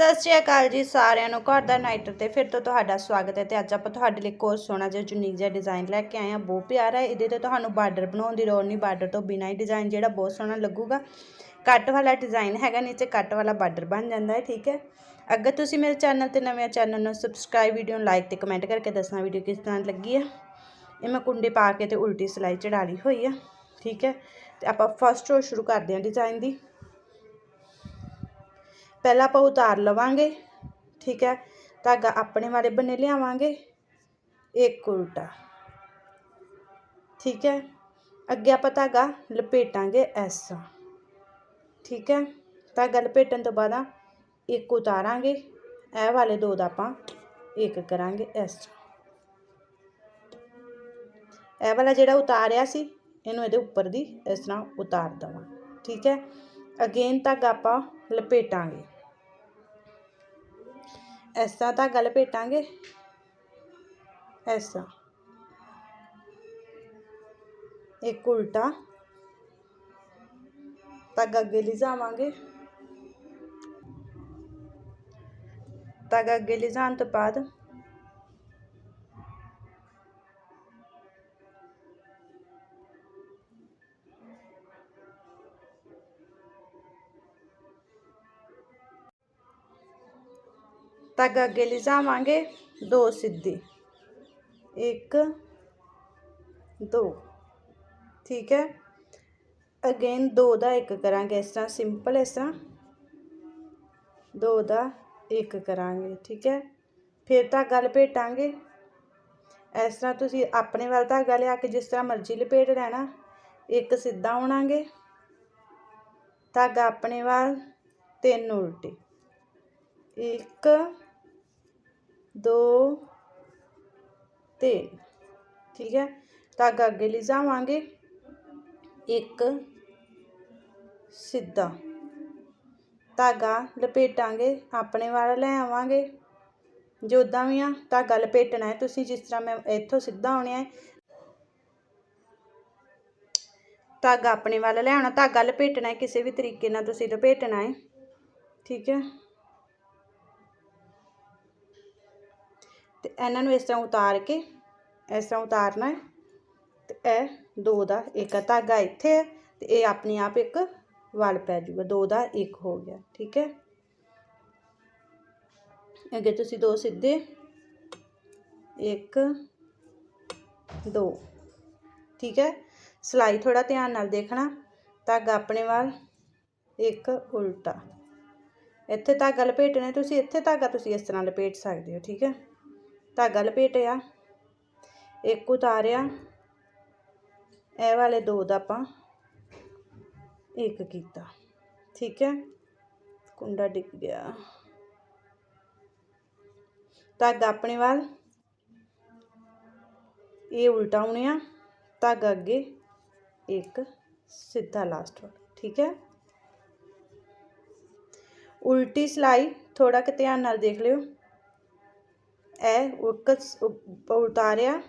ਸਤਿ ਸ਼੍ਰੀ ਅਕਾਲ ਜੀ ਸਾਰਿਆਂ ਨੂੰ, ਘਰ ਦਾ ਨਾਈਟਰ ਤੇ ਫਿਰ ਤੋਂ ਤੁਹਾਡਾ ਸਵਾਗਤ ਹੈ ਤੇ ਅੱਜ ਆਪਾਂ ਤੁਹਾਡੇ ਲਈ ਕੋਰ ਸੋਹਣਾ ਜਿਹਾ ਯੂਨੀਕ ਜਿਹਾ ਡਿਜ਼ਾਈਨ ਲੈ ਕੇ ਆਏ ਹਾਂ, ਬਹੁਤ ਪਿਆਰਾ ਹੈ, ਇਹਦੇ ਤੇ ਤੁਹਾਨੂੰ ਬਾਰਡਰ ਬਣਾਉਣ ਦੀ ਲੋੜ ਨਹੀਂ, ਬਾਰਡਰ ਤੋਂ ਬਿਨਾਂ ਹੀ ਡਿਜ਼ਾਈਨ ਜਿਹੜਾ ਬਹੁਤ ਸੋਹਣਾ ਲੱਗੂਗਾ। ਕੱਟ ਵਾਲਾ ਡਿਜ਼ਾਈਨ ਹੈਗਾ, ਨੀਚੇ ਕੱਟ ਵਾਲਾ ਬਾਰਡਰ ਬਣ ਜਾਂਦਾ ਹੈ, ਠੀਕ ਹੈ। ਅਗਰ ਤੁਸੀਂ ਮੇਰੇ ਚੈਨਲ ਤੇ ਨਵੇਂ ਚੈਨਲ ਨੂੰ ਸਬਸਕ੍ਰਾਈਬ ਵੀਡੀਓ ਨੂੰ ਲਾਈਕ ਤੇ ਕਮੈਂਟ ਕਰਕੇ ਦੱਸਣਾ ਵੀਡੀਓ ਕਿਸ ਤਰ੍ਹਾਂ ਲੱਗੀ ਹੈ ਇਹ ਮੈਂ ਕੁੰਡੇ ਪਾ ਕੇ ਤੇ ਉਲਟੀ ਸਿਲਾਈ ਚੜਾ ਲਈ ਹੋਈ ਆ, ਠੀਕ ਹੈ। ਤੇ ਆਪਾਂ ਫਸਟ ਰੋ ਸ਼ੁਰੂ ਕਰਦੇ ਹਾਂ ਡਿਜ਼ਾਈਨ ਦੀ। ਪਹਿਲਾਂ ਆਪਾਂ ਉਤਾਰ ਲਵਾਂਗੇ, ਠੀਕ ਹੈ? ਧਾਗਾ ਆਪਣੇ ਵਾਲੇ ਬੰਨੇ ਲਿਆਵਾਂਗੇ। ਇੱਕ ਉਲਟਾ। ਠੀਕ ਹੈ? ਅੱਗੇ ਆਪਾਂ ਧਾਗਾ ਲਪੇਟਾਂਗੇ ਐਸਾ ਠੀਕ ਹੈ? ਧਾਗਾ ਲਪੇਟਣ ਤੋਂ ਬਾਅਦ ਇੱਕ ਉਤਾਰਾਂਗੇ। ਇਹ ਵਾਲੇ ਦੋ ਦਾ ਆਪਾਂ ਇੱਕ ਕਰਾਂਗੇ ਇਸ ਇਹ ਵਾਲਾ ਜਿਹੜਾ ਉਤਾਰਿਆ ਸੀ, ਇਹਨੂੰ ਇਹਦੇ ਉੱਪਰ ਦੀ ਇਸ ਤਰ੍ਹਾਂ ਉਤਾਰ ਦਵਾਂ। ਠੀਕ ਹੈ? ਅਗੇਨ ਧਾਗਾ ਆਪਾਂ ਲਪੇਟਾਂਗੇ। ਇਸ ਤਰ੍ਹਾਂ ਧਾਗਾ ਲਪੇਟਾਂਗੇ ਐਸਾ। ਇੱਕ ਉਲਟਾ। ਧਾਗਾ ਅੱਗੇ ਲਿਜਾਵਾਂਗੇ। ਧਾਗਾ ਅੱਗੇ ਲਿਜਾਣ ਤੋਂ ਬਾਅਦ ਧਾਗਾ ਅੱਗੇ ਲਿਜਾਵਾਂਗੇ ਦੋ ਸਿੱਧੇ ਇੱਕ ਦੋ ਠੀਕ ਹੈ ਅਗੇਨ ਦੋ ਦਾ ਇੱਕ ਕਰਾਂਗੇ ਇਸ ਤਰ੍ਹਾਂ ਸਿੰਪਲ ਇਸ ਤਰ੍ਹਾਂ ਦੋ ਦਾ ਇੱਕ ਕਰਾਂਗੇ ਠੀਕ ਹੈ ਫਿਰ ਧਾਗਾ ਲਪੇਟਾਂਗੇ ਇਸ ਤਰ੍ਹਾਂ ਤੁਸੀਂ ਆਪਣੇ ਵੱਲ ਧਾਗਾ ਲਿਆ ਕੇ ਜਿਸ ਤਰ੍ਹਾਂ ਮਰਜ਼ੀ ਲਪੇਟ ਲੈਣਾ ਇੱਕ ਸਿੱਧਾ ਆਉਣਾਗੇ ਧਾਗਾ ਆਪਣੇ ਵੱਲ ਤਿੰਨ ਉਲਟੇ ਇੱਕ ਦੋ ਤਿੰਨ ਠੀਕ ਹੈ ਧਾਗਾ ਅੱਗੇ ਲਿਜਾਵਾਂਗੇ ਇੱਕ ਸਿੱਧਾ ਧਾਗਾ ਲਪੇਟਾਂਗੇ ਆਪਣੇ ਵਾਲਾ ਲੈ ਆਵਾਂਗੇ ਜੋਦਾਂ ਵੀ ਆ ਧਾਗਾ ਲਪੇਟਣਾ ਹੈ ਤੁਸੀਂ ਜਿਸ ਤਰ੍ਹਾਂ ਮੈਂ ਇੱਥੋਂ ਸਿੱਧਾ ਆਉਣਾ ਹੈ ਧਾਗਾ ਆਪਣੇ ਵੱਲ ਲੈ ਆਉਣਾ ਧਾਗਾ ਲਪੇਟਣਾ ਹੈ ਕਿਸੇ ਵੀ ਤਰੀਕੇ ਨਾਲ ਤੁਸੀਂ ਲਪੇਟਣਾ ਹੈ ਠੀਕ ਹੈ ਤੇ ਇਹਨਾਂ ਨੂੰ ਇਸ ਤਰ੍ਹਾਂ ਉਤਾਰ ਕੇ, ਇਸ ਤਰ੍ਹਾਂ ਉਤਾਰਨਾ ਹੈ। ਤੇ ਇਹ ਦੋ ਦਾ ਇੱਕ ਧਾਗਾ ਇੱਥੇ ਹੈ ਤੇ ਇਹ ਆਪਣੇ ਆਪ ਇੱਕ ਵਲ ਪੈ ਜਾਊਗਾ। ਦੋ ਦਾ ਇੱਕ ਹੋ ਗਿਆ, ਠੀਕ ਹੈ? ਅੱਗੇ ਤੁਸੀਂ ਦੋ ਸਿੱਧੇ, ਇੱਕ, ਦੋ, ਠੀਕ ਹੈ? ਸਲਾਈ ਥੋੜਾ ਧਿਆਨ ਨਾਲ ਦੇਖਣਾ। ਧਾਗਾ ਆਪਣੇ ਵੱਲ, ਇੱਕ ਉਲਟਾ। ਇੱਥੇ ਧਾਗਾ ਲਪੇਟਣਾ, ਤੁਸੀਂ ਇੱਥੇ ਧਾਗਾ ਤੁਸੀਂ ਇਸ ਤਰ੍ਹਾਂ ਲਪੇਟ ਸਕਦੇ ਹੋ, ਠੀਕ ਹੈ? ਧਾਗਾ ਲਪੇਟਿਆ ਇੱਕ ਉਤਾਰਿਆ। ਇਹ ਵਾਲੇ ਦੋ ਦਾ ਆਪਾਂ ਇੱਕ ਕੀਤਾ। ਠੀਕ ਹੈ? ਕੁੰਡਾ ਡਿੱਗ ਗਿਆ। ਧਾਗਾ ਆਪਣੇ ਵੱਲ। ਇਹ ਉਲਟਾ ਹੋਣਿਆ ਧਾਗਾ ਅੱਗੇ ਇੱਕ ਸਿੱਧਾ ਲਾਸਟ ਵਾਲਾ। ਠੀਕ ਹੈ? ਉਲਟੀ ਸਲਾਈ ਥੋੜਾ ਕਿ ਧਿਆਨ ਨਾਲ ਦੇਖ ਲਿਓ। ਇਹ ਇੱਕ ਉਤਾਰਿਆ।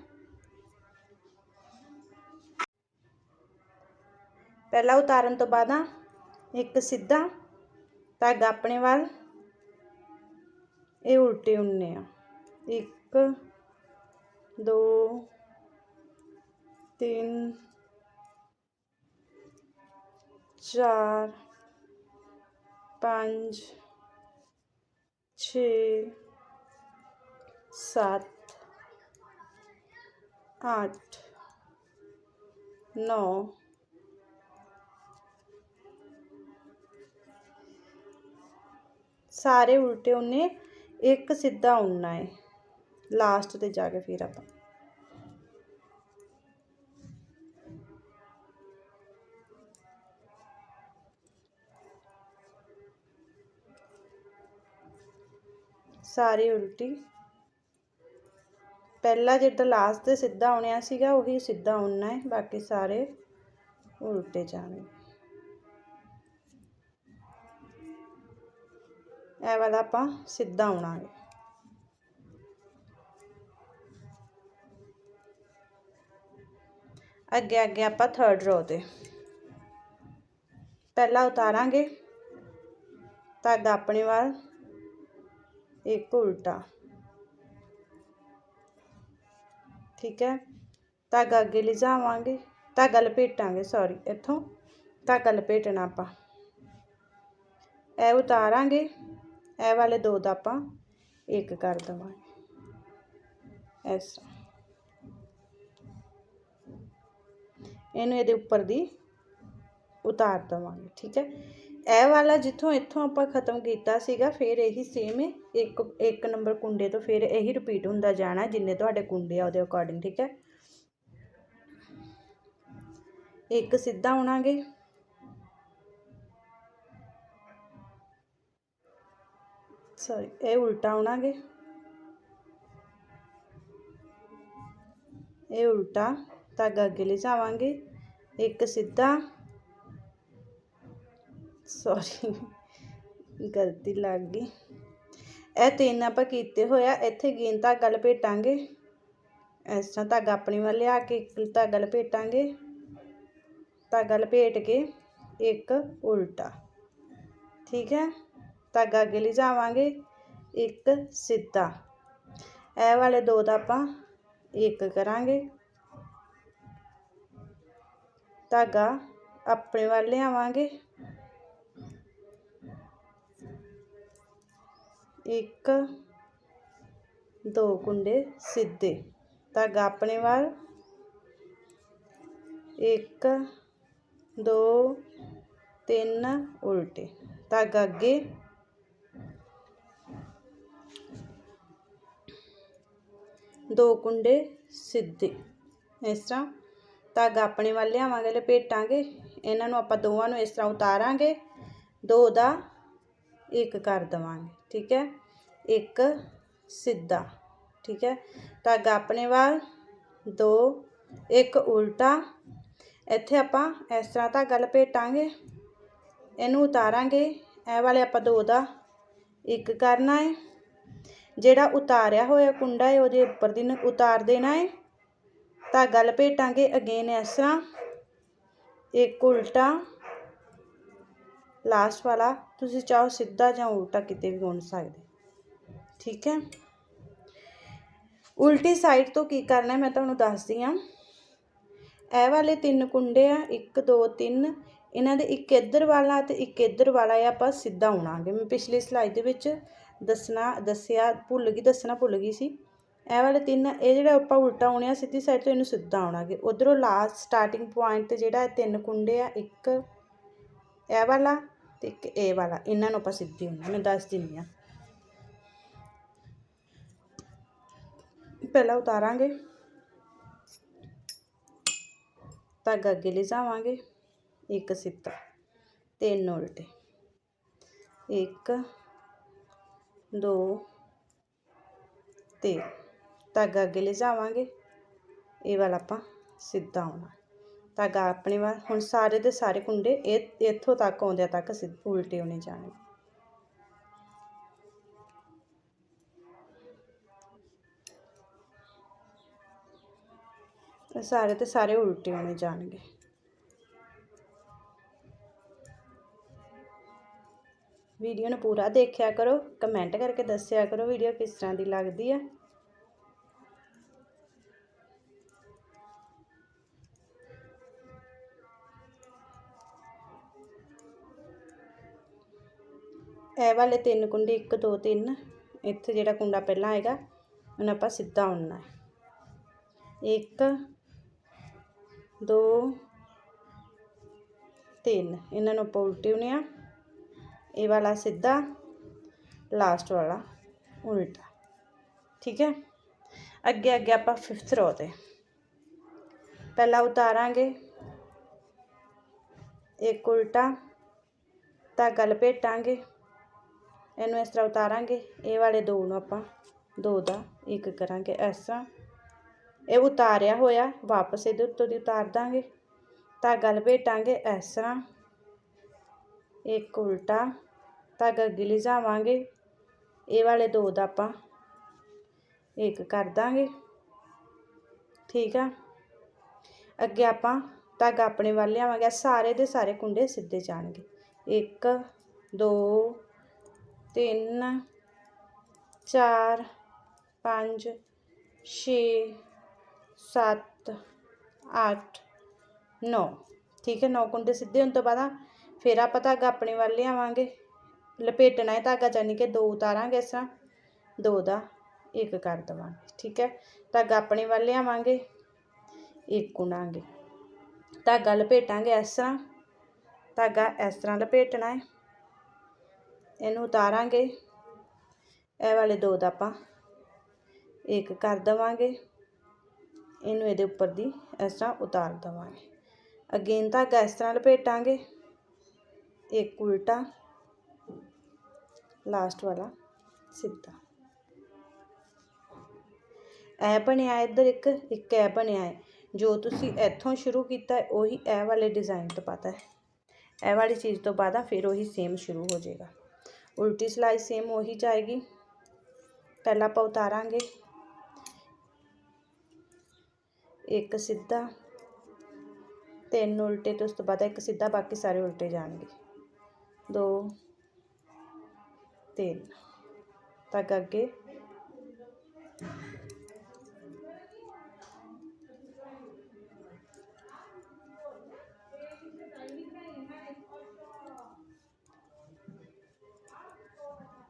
ਪਹਿਲਾ ਉਤਾਰਨ ਤੋਂ ਬਾਅਦ ਇੱਕ ਸਿੱਧਾ ਧਾਗਾ ਆਪਣੇ ਵੱਲ। ਇਹ ਉਲਟੇ ਹੁੰਨੇ ਆ। ਇੱਕ, ਦੋ, ਤਿੰਨ, ਚਾਰ, ਪੰਜ, ਛੇ सात, आठ, नौ, सारे उल्टे उन्ने एक सीधा उन्ना है। लास्ट से जाके फिर आप सारी उल्टी। ਪਹਿਲਾ ਜਿੱਦਾਂ ਲਾਸਟ ਤੇ ਸਿੱਧਾ ਆਉਣਿਆ ਸੀਗਾ, ਉਹੀ ਸਿੱਧਾ ਆਉਣਾ ਹੈ, ਬਾਕੀ ਸਾਰੇ ਉਲਟੇ ਜਾਣਗੇ। ਇਹ ਵਾਲਾ ਆਪਾਂ ਸਿੱਧਾ ਆਉਣਾਗੇ। ਅੱਗੇ ਅੱਗੇ ਆਪਾਂ ਥਰਡ ਰੋ ਤੇ। ਪਹਿਲਾਂ ਉਤਾਰਾਂਗੇ ਧਾਗਾ ਆਪਣੇ ਵੱਲ ਇੱਕ ਉਲਟਾ। ਠੀਕ ਹੈ? ਧਾਗਾ ਅੱਗੇ ਲਿਜਾਵਾਂਗੇ, ਧਾਗਾ ਲਪੇਟਾਂਗੇ ਸੌਰੀ ਇੱਥੋਂ ਧਾਗਾ ਲਪੇਟਣਾ ਆਪਾਂ। ਇਹ ਉਤਾਰਾਂਗੇ, ਇਹ ਵਾਲੇ ਦੋ ਦਾ ਆਪਾਂ ਇੱਕ ਕਰ ਦਵਾਂਗੇ। ਇਸ ਇਹਨੂੰ ਇਹਦੇ ਉੱਪਰ ਦੀ ਉਤਾਰ ਦਵਾਂਗੇ, ਠੀਕ ਹੈ? ਇਹ ਵਾਲਾ ਜਿੱਥੋਂ ਇੱਥੋਂ ਆਪਾਂ ਖਤਮ ਕੀਤਾ ਸੀਗਾ, ਫਿਰ ਇਹੀ ਸੇਮ ਇੱਕ ਇੱਕ ਨੰਬਰ ਕੁੰਡੇ ਤੋਂ ਫਿਰ ਇਹੀ ਰਿਪੀਟ ਹੁੰਦਾ ਜਾਣਾ, ਜਿੰਨੇ ਤੁਹਾਡੇ ਕੁੰਡੇ ਆ ਉਹਦੇ ਅਕੋਰਡਿੰਗ ਠੀਕ ਹੈ? ਇੱਕ ਸਿੱਧਾ ਉਣਾਂਗੇ ਸੌਰੀ ਇਹ ਉਲਟਾ ਉਣਾਂਗੇ ਇਹ ਉਲਟਾ, ਧਾਗਾ ਅੱਗੇ ਲਿਜਾਵਾਂਗੇ। ਇੱਕ ਸਿੱਧਾ ਸੌਰੀ ਗਲਤੀ ਲੱਗ ਗਈ। ਇਹ ਤਿੰਨ ਆਪਾਂ ਕੀਤੇ ਹੋਇਆ ਇੱਥੇ ਗੇਂਦ ਧਾਗਾ ਲਪੇਟਾਂਗੇ। ਇਸ ਤਰ੍ਹਾਂ ਧਾਗਾ ਆਪਣੀ ਵੱਲ ਲਿਆ ਕੇ ਇੱਕ ਧਾਗਾ ਲਪੇਟਾਂਗੇ। ਧਾਗਾ ਲਪੇਟ ਕੇ ਇੱਕ ਉਲਟਾ। ਠੀਕ ਹੈ? ਧਾਗਾ ਅੱਗੇ ਲਿਜਾਵਾਂਗੇ। ਇੱਕ ਸਿੱਧਾ। ਇਹ ਵਾਲੇ ਦੋ ਦਾ ਆਪਾਂ ਇੱਕ ਕਰਾਂਗੇ। ਧਾਗਾ ਆਪਣੇ ਵੱਲ ਲਿਆਵਾਂਗੇ। ਇੱਕ, ਦੋ ਕੁੰਡੇ ਸਿੱਧੇ। ਧਾਗਾ ਆਪਣੇ ਵੱਲ। ਇੱਕ, ਦੋ, ਤਿੰਨ ਉਲਟੇ। ਧਾਗਾ ਅੱਗੇ। ਦੋ ਕੁੰਡੇ ਸਿੱਧੇ। ਇਸ ਤਰ੍ਹਾਂ ਧਾਗਾ ਆਪਣੇ ਵੱਲ ਲਿਆਵਾਂਗੇ ਲਪੇਟਾਂਗੇ ਇਹਨਾਂ ਨੂੰ ਆਪਾਂ ਦੋਵਾਂ ਨੂੰ ਇਸ ਤਰ੍ਹਾਂ ਉਤਾਰਾਂਗੇ। ਦੋ ਦਾ ਇੱਕ ਕਰ ਦਵਾਂਗੇ। ਠੀਕ ਹੈ? ਇੱਕ ਸਿੱਧਾ, ਠੀਕ ਹੈ? ਧਾਗਾ ਆਪਣੇ ਵੱਲ, ਦੋ, ਇੱਕ ਉਲਟਾ। ਇੱਥੇ ਆਪਾਂ ਇਸ ਤਰ੍ਹਾਂ ਧਾਗਾ ਲਪੇਟਾਂਗੇ, ਇਹਨੂੰ ਉਤਾਰਾਂਗੇ। ਇਹ ਵਾਲੇ ਆਪਾਂ ਦੋ ਦਾ ਇੱਕ ਕਰਨਾ ਹੈ। ਜਿਹੜਾ ਉਤਾਰਿਆ ਹੋਇਆ ਕੁੰਡਾ ਹੈ, ਉਹਦੇ ਉੱਪਰ ਦੀ ਉਤਾਰ ਦੇਣਾ ਹੈ। ਧਾਗਾ ਲਪੇਟਾਂਗੇ ਅਗੇਨ ਇਸ ਤਰ੍ਹਾਂ। ਇੱਕ ਉਲਟਾ। ਲਾਸਟ ਵਾਲਾ, ਤੁਸੀਂ ਚਾਹੋ ਸਿੱਧਾ ਜਾਂ ਉਲਟਾ ਕਿਤੇ ਵੀ ਗੁੰਨ ਸਕਦੇ ਠੀਕ ਹੈ। ਉਲਟੀ ਸਾਈਡ ਤੋਂ ਕੀ ਕਰਨਾ ਮੈਂ ਤੁਹਾਨੂੰ ਦੱਸਦੀ ਹਾਂ। ਇਹ ਵਾਲੇ ਤਿੰਨ ਕੁੰਡੇ ਆ 1 2 3 ਇਹਨਾਂ ਦੇ ਇੱਕ ਇੱਧਰ ਵਾਲਾ ਤੇ ਇੱਕ ਇੱਧਰ ਵਾਲਾ ਆ ਆਪਾਂ ਸਿੱਧਾ ਉਣਾਂਗੇ ਮੈਂ ਪਿਛਲੀ ਸਲਾਈਡ ਦੇ ਵਿੱਚ ਦੱਸਣਾ, ਦੱਸਿਆ, ਭੁੱਲ ਗਈ, ਦੱਸਣਾ ਭੁੱਲ ਗਈ ਸੀ। ਇਹ ਵਾਲੇ ਤਿੰਨ, ਇਹ ਜਿਹੜਾ ਆਪਾਂ ਉਲਟਾ ਉਣਿਆ ਸਿੱਧੀ ਸਾਈਡ ਤੋਂ ਇਹਨੂੰ ਸਿੱਧਾ ਆਉਣਾਗੇ। ਉਧਰੋਂ ਲਾਸਟ ਸਟਾਰਟਿੰਗ ਪੁਆਇੰਟ ਤੇ ਜਿਹੜਾ ਤਿੰਨ ਕੁੰਡੇ ਆ, ਇੱਕ ਇਹ ਵਾਲਾ ਤੇ ਇੱਕ ਇਹ ਵਾਲਾ। ਇਹਨਾਂ ਨੂੰ ਆਪਾਂ ਸਿੱਧੀ ਉਣਨਾ ਮੈਂ ਦੱਸ ਦਿੰਦੀ ਆ ਪਹਿਲਾਂ ਉਤਾਰਾਂਗੇ ਧਾਗਾ ਅੱਗੇ ਲਿਜਾਵਾਂਗੇ ਇੱਕ ਸਿੱਧਾ ਤਿੰਨ ਉਲਟੇ ਇੱਕ ਦੋ ਤੇ ਧਾਗਾ ਅੱਗੇ ਲਿਜਾਵਾਂਗੇ ਇਹ ਵਾਲਾ ਆਪਾਂ ਸਿੱਧਾ ਆਉਣਾ ਧਾਗਾ ਆਪਣੇ ਵੱਲ ਹੁਣ ਸਾਰੇ ਦੇ ਸਾਰੇ ਕੁੰਡੇ ਇਹ ਇੱਥੋਂ ਤੱਕ ਆਉਂਦਿਆਂ ਤੱਕ ਸਿੱਧ ਉਲਟੇ ਹੋਣੇ ਜਾਣੇ ਇਹ ਸਾਰੇ ਤੇ ਸਾਰੇ ਉਲਟੇ ਹੋਣੇ ਜਾਣਗੇ। ਵੀਡੀਓ ਨੂੰ ਪੂਰਾ ਦੇਖਿਆ ਕਰੋ, ਕਮੈਂਟ ਕਰਕੇ ਦੱਸਿਆ ਕਰੋ ਵੀਡੀਓ ਕਿਸ ਤਰ੍ਹਾਂ ਦੀ ਲੱਗਦੀ ਹੈ ਇਹ ਵਾਲੇ ਤਿੰਨ ਕੁੰਡੇ 1 2 3 ਇੱਥੇ ਜਿਹੜਾ ਕੁੰਡਾ ਪਹਿਲਾਂ ਆਏਗਾ, ਉਹਨੂੰ ਆਪਾਂ ਸਿੱਧਾ ਉਣਨਾ ਹੈ। 1 2 3 ਇਹਨਾਂ ਨੂੰ ਆਪਾਂ ਉਲਟੇ ਆ ਇਹ ਵਾਲਾ ਸਿੱਧਾ ਲਾਸਟ ਵਾਲਾ, ਉਲਟਾ। ਠੀਕ ਹੈ? ਅੱਗੇ ਅੱਗੇ ਆਪਾਂ 5th ਰੋ ਤੇ। ਪਹਿਲਾਂ ਉਤਾਰਾਂਗੇ। ਇੱਕ ਉਲਟਾ ਧਾਗਾ ਲਪੇਟਾਂਗੇ ਇਹਨੂੰ ਇਸ ਤਰ੍ਹਾਂ ਉਤਾਰਾਂਗੇ। ਇਹ ਵਾਲੇ ਦੋ ਨੂੰ ਆਪਾਂ ਦੋ ਦਾ ਇੱਕ ਕਰਾਂਗੇ। ਇਸ ਤਰ੍ਹਾਂ ਇਹ ਉਤਾਰਿਆ ਹੋਇਆ, ਵਾਪਸ ਇਹਦੇ ਉੱਤੋਂ ਦੀ ਉਤਾਰ ਦਾਂਗੇ। ਧਾਗਾ ਲਪੇਟਾਂਗੇ ਇਸ ਤਰ੍ਹਾਂ। ਇੱਕ ਉਲਟਾ ਧਾਗਾ ਅੱਗੇ ਲਿਜਾਵਾਂਗੇ। ਇਹ ਵਾਲੇ ਦੋ ਦਾ ਆਪਾਂ ਇੱਕ ਕਰ ਦਾਂਗੇ। ਠੀਕ ਆ? ਅੱਗੇ ਆਪਾਂ ਧਾਗਾ ਆਪਣੇ ਵੱਲ ਲਿਆਵਾਂਗੇ। ਸਾਰੇ ਦੇ ਸਾਰੇ ਕੁੰਡੇ ਸਿੱਧੇ ਜਾਣਗੇ। 1 2 3 4 5 6 7 8 9 ਠੀਕ ਹੈ 9 ਕੁੰਡੇ ਸਿੱਧੇ ਹੋਣ ਤੋਂ ਬਾਅਦ ਫਿਰ ਆਪਾਂ ਧਾਗਾ ਆਪਣੇ ਵੱਲ ਲਿਆਵਾਂਗੇ। ਲਪੇਟਣਾ ਹੈ ਧਾਗਾ ਜਾਨੀ ਕਿ ਦੋ ਉਤਾਰਾਂਗੇ ਇਸ ਤਰ੍ਹਾਂ। ਦੋ ਦਾ ਇੱਕ ਕਰ ਦੇਵਾਂਗੇ, ਠੀਕ ਹੈ। ਧਾਗਾ ਆਪਣੇ ਵੱਲ ਲਿਆਵਾਂਗੇ, ਇੱਕ ਗੁਣਾਂਗੇ। ਧਾਗਾ ਲਪੇਟਾਂਗੇ ਇਸ ਤਰ੍ਹਾਂ। ਧਾਗਾ ਇਸ ਤਰ੍ਹਾਂ ਲਪੇਟਣਾ ਹੈ। ਇਹਨੂੰ ਉਤਾਰਾਂਗੇ। ਇਹ ਵਾਲੇ ਦੋ ਦਾ ਆਪਾਂ ਇੱਕ ਕਰ ਦੇਵਾਂਗੇ। ਇਹਨੂੰ ਇਹਦੇ ਉੱਪਰ ਦੀ ਇਸ ਤਰ੍ਹਾਂ ਉਤਾਰ ਦੇਵਾਂਗੇ। ਅਗੇਨ ਧਾਗਾ ਇਸ ਤਰ੍ਹਾਂ ਲਪੇਟਾਂਗੇ। ਇੱਕ ਉਲਟਾ। ਲਾਸਟ ਵਾਲਾ। ਸਿੱਧਾ। ਇਹ ਬਣਿਆ ਇੱਧਰ ਇੱਕ ਇੱਕ ਇਹ ਬਣਿਆ ਹੈ ਜੋ ਤੁਸੀਂ ਇੱਥੋਂ ਸ਼ੁਰੂ ਕੀਤਾ ਹੈ ਉਹੀ ਇਹ ਵਾਲੇ ਡਿਜ਼ਾਈਨ ਤੋਂ ਪਤਾ ਹੈ। ਇਹ ਵਾਲੀ ਚੀਜ਼ ਤੋਂ ਬਾਅਦ ਆ, ਫਿਰ ਉਹੀ ਸੇਮ ਸ਼ੁਰੂ ਹੋ ਜਾਏਗਾ। ਉਲਟੀ ਸਲਾਈ ਸੇਮ ਉਹੀ ਜਾਏਗੀ। ਪਹਿਲਾਂ ਆਪਾਂ ਉਤਾਰਾਂਗੇ। ਇੱਕ ਸਿੱਧਾ, ਤਿੰਨ ਉਲਟੇ ਤੇ ਉਸ ਤੋਂ ਬਾਅਦ ਇੱਕ ਸਿੱਧਾ, ਬਾਕੀ ਸਾਰੇ ਉਲਟੇ ਜਾਣਗੇ। ਦੋ, ਤਿੰਨ। ਤੱਕ ਅੱਗੇ।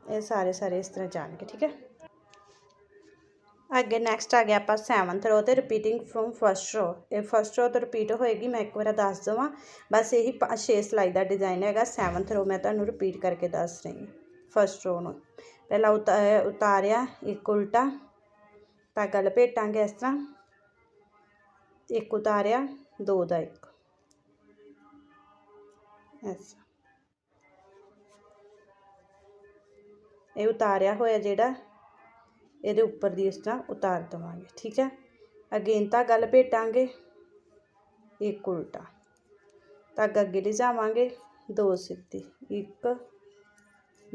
ਇਹ ਸਾਰੇ ਸਾਰੇ ਇਸ ਤਰ੍ਹਾਂ ਜਾਣਗੇ, ਠੀਕ ਹੈ? ਅੱਗੇ ਨੈਕਸਟ ਆ ਗਿਆ ਆਪਾਂ 7th ਰੋ ਤੇ ਰਿਪੀਟਿੰਗ ਫਰਮ ਫਸਟ ਰੋ ਇਹ ਫਸਟ ਰੋ ਤੋਂ ਰਿਪੀਟ ਹੋਏਗੀ, ਮੈਂ ਇੱਕ ਵਾਰ ਦੱਸ ਦਵਾਂ। ਬਸ ਇਹੀ 6 ਸਲਾਈ ਦਾ ਡਿਜ਼ਾਈਨ ਹੈਗਾ 7th ਰੋ ਮੈਂ ਤੁਹਾਨੂੰ ਰਿਪੀਟ ਕਰਕੇ ਦੱਸ ਰਹੀ ਹਾਂ ਫਸਟ ਰੋ ਨੂੰ। ਪਹਿਲਾਂ ਉਤਾਰਿਆ, ਇੱਕ ਉਲਟਾ ਧਾਗਾ ਲਪੇਟਾਂਗੇ ਇਸ ਤਰ੍ਹਾਂ। ਇੱਕ ਉਤਾਰਿਆ, ਦੋ ਦਾ ਇੱਕ। ਐਸਾ ਇਹ ਉਤਾਰਿਆ ਹੋਇਆ ਜਿਹੜਾ ਇਹਦੇ ਉੱਪਰ ਦੀ ਇਸ ਤਰ੍ਹਾਂ ਉਤਾਰ ਦਵਾਂਗੇ, ਠੀਕ ਹੈ? ਅਗੇਨ ਤਾਂ ਗੱਲ ਭੇਟਾਂਗੇ। ਇੱਕ ਉਲਟਾ। ਧਾਗਾ ਅੱਗੇ ਲਿਜਾਵਾਂਗੇ ਦੋ ਸਿੱਧੇ। ਇੱਕ,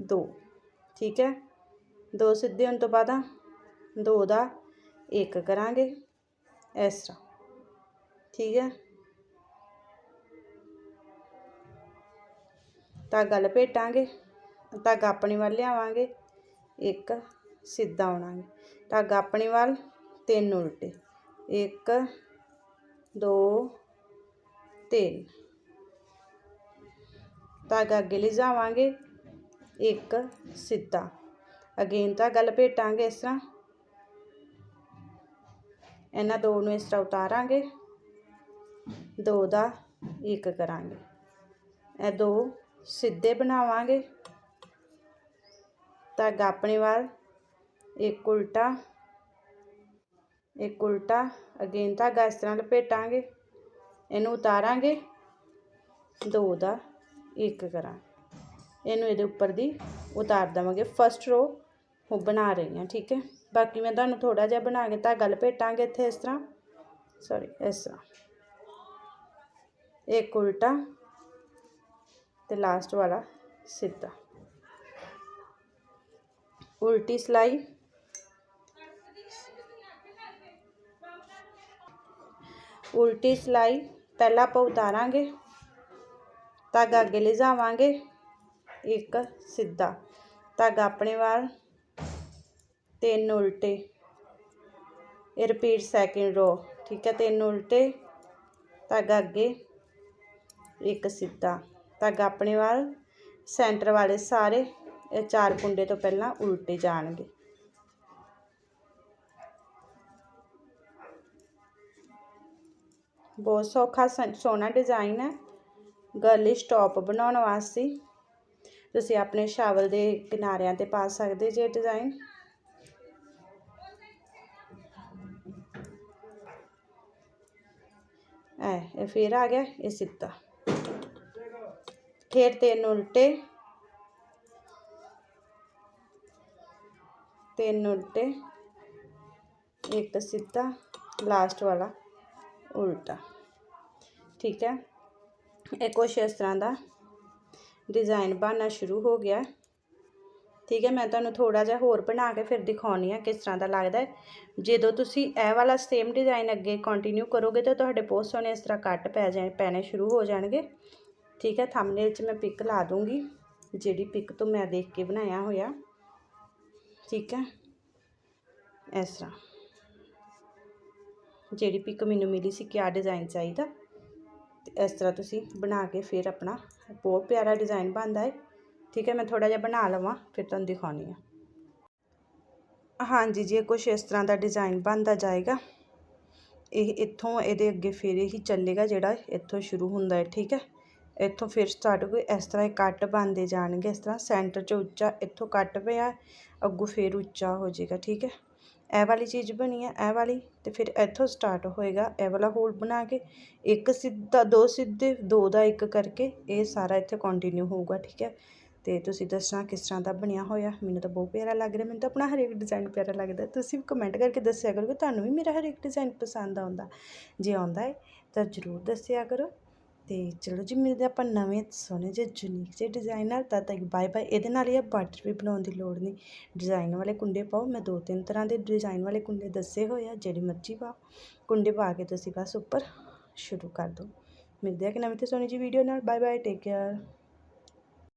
ਦੋ। ਠੀਕ ਹੈ? ਦੋ ਸਿੱਧੇ ਹੋਣ ਤੋਂ ਬਾਅਦ ਦੋ ਦਾ ਇੱਕ ਕਰਾਂਗੇ। ਇਸ ਤਰ੍ਹਾਂ। ਠੀਕ ਹੈ? ਧਾਗਾ ਲਪੇਟਾਂਗੇ ਧਾਗਾ ਆਪਣੇ ਵੱਲ ਲਿਆਵਾਂਗੇ। ਇੱਕ ਸਿੱਧਾ ਆਉਣਾ ਆਉਣਾਗੇ। ਧਾਗਾ ਆਪਣੀ ਵੱਲ, ਤਿੰਨ ਉਲਟੇ। ਇੱਕ, ਦੋ, ਤਿੰਨ। ਧਾਗਾ ਅੱਗੇ ਲਿਜਾਵਾਂਗੇ। ਇੱਕ, ਸਿੱਧਾ। ਅਗੇਨ ਧਾਗਾ ਲਪੇਟਾਂਗੇ ਇਸ ਤਰ੍ਹਾਂ। ਇਹਨਾਂ ਦੋ ਨੂੰ ਇਸ ਤਰ੍ਹਾਂ ਉਤਾਰਾਂਗੇ। ਦੋ ਦਾ ਇੱਕ ਕਰਾਂਗੇ। ਇਹ ਦੋ ਸਿੱਧੇ ਬਣਾਵਾਂਗੇ। ਧਾਗਾ ਆਪਣੇ ਵੱਲ ਇੱਕ ਉਲਟਾ ਇੱਕ ਉਲਟਾ। ਅਗੇਨ ਧਾਗਾ ਇਸ ਤਰ੍ਹਾਂ ਲਪੇਟਾਂਗੇ। ਇਹਨੂੰ ਉਤਾਰਾਂਗੇ। ਦੋ ਦਾ ਇੱਕ ਕਰਾਂ। ਇਹਨੂੰ ਇਹਦੇ ਉੱਪਰ ਦੀ ਉਤਾਰ ਦੇਵਾਂਗੇ। ਫਸਟ ਰੋ ਉਹ ਬਣਾ ਰਹੀ ਹਾਂ, ਠੀਕ ਹੈ? ਬਾਕੀ ਮੈਂ ਤੁਹਾਨੂੰ ਥੋੜਾ ਜਿਹਾ ਬਣਾ ਕੇ ਧਾਗਾ ਲਪੇਟਾਂਗੇ ਇੱਥੇ ਇਸ ਤਰ੍ਹਾਂ। ਸੌਰੀ ਇਸ ਤਰ੍ਹਾਂ। ਇੱਕ ਉਲਟਾ ਤੇ ਲਾਸਟ ਵਾਲਾ ਸਿੱਧਾ। ਉਲਟੀ ਸਲਾਈ। ਉਲਟੀ ਸਲਾਈ ਪਹਿਲਾਂ ਆਪਾਂ ਉਤਾਰਾਂਗੇ ਧਾਗਾ ਅੱਗੇ ਲਿਜਾਵਾਂਗੇ, ਇੱਕ ਸਿੱਧਾ। ਧਾਗਾ ਆਪਣੇ ਵੱਲ, ਤਿੰਨ ਉਲਟੇ। ਇਹ ਰਿਪੀਟ ਸੈਕਿੰਡ ਰੋ ਠੀਕ ਹੈ, ਤਿੰਨ ਉਲਟੇ ਧਾਗਾ ਅੱਗੇ, ਇੱਕ ਸਿੱਧਾ। ਧਾਗਾ ਆਪਣੇ ਵੱਲ ਸੈਂਟਰ ਵਾਲੇ ਸਾਰੇ, ਇਹ ਚਾਰ ਕੁੰਡੇ ਤੋਂ ਪਹਿਲਾਂ ਉਲਟੇ ਜਾਣਗੇ। ਬਹੁਤ ਸੌਖਾ ਸੋਹਣਾ ਡਿਜ਼ਾਈਨ ਹੈ। ਗਰਲਿਸ਼ ਟੌਪ ਬਣਾਉਣ ਵਾਸਤੇ। ਤੁਸੀਂ ਆਪਣੇ ਸ਼ਾਵਲ ਦੇ ਕਿਨਾਰਿਆਂ ਤੇ ਪਾ ਸਕਦੇ ਜੇ ਡਿਜ਼ਾਈਨ ਐ, ਇਹ ਫੇਰ ਆ ਗਿਆ, ਇਹ ਸਿੱਧਾ ਫਿਰ ਤਿੰਨ ਉਲਟੇ। ਤਿੰਨ ਉਲਟੇ। ਇੱਕ ਸਿੱਧਾ ਲਾਸਟ ਵਾਲਾ। ਉਲਟਾ। ਠੀਕ ਹੈ? ਇਹ ਕੁਛ ਇਸ ਤਰ੍ਹਾਂ ਦਾ ਡਿਜ਼ਾਈਨ ਬਣਨਾ ਸ਼ੁਰੂ ਹੋ ਗਿਆ। ਠੀਕ ਹੈ, ਮੈਂ ਤੁਹਾਨੂੰ ਥੋੜਾ ਜਿਹਾ ਹੋਰ ਬਣਾ ਕੇ ਫਿਰ ਦਿਖਾਉਣੀ ਆ ਕਿਸ ਤਰ੍ਹਾਂ ਦਾ ਲੱਗਦਾ ਹੈ। ਜਦੋਂ ਤੁਸੀਂ ਇਹ ਵਾਲਾ ਸੇਮ ਡਿਜ਼ਾਈਨ ਅੱਗੇ ਕੰਟੀਨਿਊ ਕਰੋਗੇ ਤਾਂ ਤੁਹਾਡੇ ਬਹੁਤ ਸੋਹਣੇ ਇਸ ਤਰ੍ਹਾਂ ਕੱਟ ਪੈ ਜਾਣ ਪੈਣੇ ਸ਼ੁਰੂ ਹੋ ਜਾਣਗੇ। ਠੀਕ ਹੈ ਥੰਬਨੇਲ 'ਚ ਮੈਂ ਪਿਕ ਲਾ ਦੂੰਗੀ, ਜਿਹੜੀ ਪਿਕ ਤੋਂ ਮੈਂ ਦੇਖ ਕੇ ਬਣਾਇਆ ਹੋਇਆ। ਠੀਕ ਹੈ? ਇਸ ਤਰ੍ਹਾਂ। ਜਿਹੜੀ ਪਿਕ ਮੈਨੂੰ ਮਿਲੀ ਸੀ ਕਿਆ ਡਿਜ਼ਾਈਨ ਚਾਹੀਦਾ। ਤੇ ਇਸ ਤਰ੍ਹਾਂ ਤੁਸੀਂ ਬਣਾ ਕੇ ਫਿਰ ਆਪਣਾ ਬਹੁਤ ਪਿਆਰਾ ਡਿਜ਼ਾਈਨ ਬਣਦਾ ਹੈ ਠੀਕ ਹੈ ਮੈਂ ਥੋੜਾ ਜਿਹਾ ਬਣਾ ਲਵਾਂ, ਫਿਰ ਤੁਹਾਨੂੰ ਦਿਖਾਉਣੀ ਆ ਹਾਂਜੀ ਜੀ, ਇਹ ਕੁਛ ਇਸ ਤਰ੍ਹਾਂ ਦਾ ਡਿਜ਼ਾਈਨ ਬਣਦਾ ਜਾਏਗਾ। ਇਹ ਇੱਥੋਂ ਇਹਦੇ ਅੱਗੇ ਫਿਰ ਇਹੀ ਚੱਲੇਗਾ ਜਿਹੜਾ ਇੱਥੋਂ ਸ਼ੁਰੂ ਹੁੰਦਾ ਹੈ ਠੀਕ ਹੈ ਇੱਥੋਂ ਫਿਰ ਸਟਾਰਟ ਹੋ ਇਸ ਤਰ੍ਹਾਂ ਇਹ ਕੱਟ ਬਣਦੇ ਜਾਣਗੇ, ਇਸ ਤਰ੍ਹਾਂ ਸੈਂਟਰ 'ਚ ਉੱਚਾ ਇੱਥੋਂ ਕੱਟ ਪਿਆ, ਅੱਗੋਂ ਫਿਰ ਉੱਚਾ ਹੋ ਜਾਏਗਾ, ਠੀਕ ਹੈ ਇਹ ਵਾਲੀ ਚੀਜ਼ ਬਣੀ ਹੈ ਇਹ ਵਾਲੀ, ਤੇ ਫਿਰ ਇੱਥੋਂ ਸਟਾਰਟ ਹੋਏਗਾ ਇਹ ਵਾਲਾ ਹੋਲ ਬਣਾ ਕੇ। ਇੱਕ ਸਿੱਧਾ, ਦੋ ਸਿੱਧੇ, ਦੋ ਦਾ ਇੱਕ ਕਰਕੇ ਇਹ ਸਾਰਾ ਇੱਥੇ ਕੰਟੀਨਿਊ ਹੋਊਗਾ, ਠੀਕ ਹੈ? ਤੇ ਤੁਸੀਂ ਦੱਸਣਾ ਕਿਸ ਤਰ੍ਹਾਂ ਦਾ ਬਣਿਆ ਹੋਇਆ। ਮੈਨੂੰ ਤਾਂ ਬਹੁਤ ਪਿਆਰਾ ਲੱਗ ਰਿਹਾ, ਮੈਨੂੰ ਤਾਂ ਆਪਣਾ ਹਰੇਕ ਡਿਜ਼ਾਈਨ ਪਿਆਰਾ ਲੱਗਦਾ। ਤੁਸੀਂ ਕਮੈਂਟ ਕਰਕੇ ਦੱਸਿਆ ਕਰੋ ਕਿ ਤੁਹਾਨੂੰ ਵੀ ਮੇਰਾ ਹਰੇਕ ਡਿਜ਼ਾਈਨ ਪਸੰਦ ਆਉਂਦਾ। ਜੇ ਆਉਂਦਾ ਹੈ, ਤਾਂ ਜ਼ਰੂਰ ਦੱਸਿਆ ਕਰੋ। ਅਤੇ ਚਲੋ ਜੀ, ਮਿਲਦੇ ਆਪਾਂ ਨਵੇਂ ਸੋਹਣੇ ਜਿਹੇ ਯੂਨੀਕ ਜਿਹੇ ਡਿਜ਼ਾਈਨ ਨਾਲ। ਤਦ ਤੱਕ ਬਾਏ ਬਾਏ ਇਹਦੇ ਨਾਲ ਇਹ ਬਾਰਡਰ ਵੀ ਬਣਾਉਣ ਦੀ ਲੋੜ ਨਹੀਂ। ਡਿਜ਼ਾਈਨ ਵਾਲੇ ਕੁੰਡੇ ਪਾਓ। ਮੈਂ ਦੋ ਤਿੰਨ ਤਰ੍ਹਾਂ ਦੇ ਡਿਜ਼ਾਈਨ ਵਾਲੇ ਕੁੰਡੇ ਦੱਸੇ ਹੋਏ ਆ। ਜਿਹੜੀ ਮਰਜ਼ੀ ਪਾਓ। ਕੁੰਡੇ ਪਾ ਕੇ ਤੁਸੀਂ ਬਸ ਉੱਪਰ ਸ਼ੁਰੂ ਕਰ ਦਿਓ। ਮਿਲਦੇ ਆ ਕਿ ਨਵੀਂ ਤੇ ਸੋਹਣੀ ਜੀ ਵੀਡੀਓ ਨਾਲ। Bye bye take care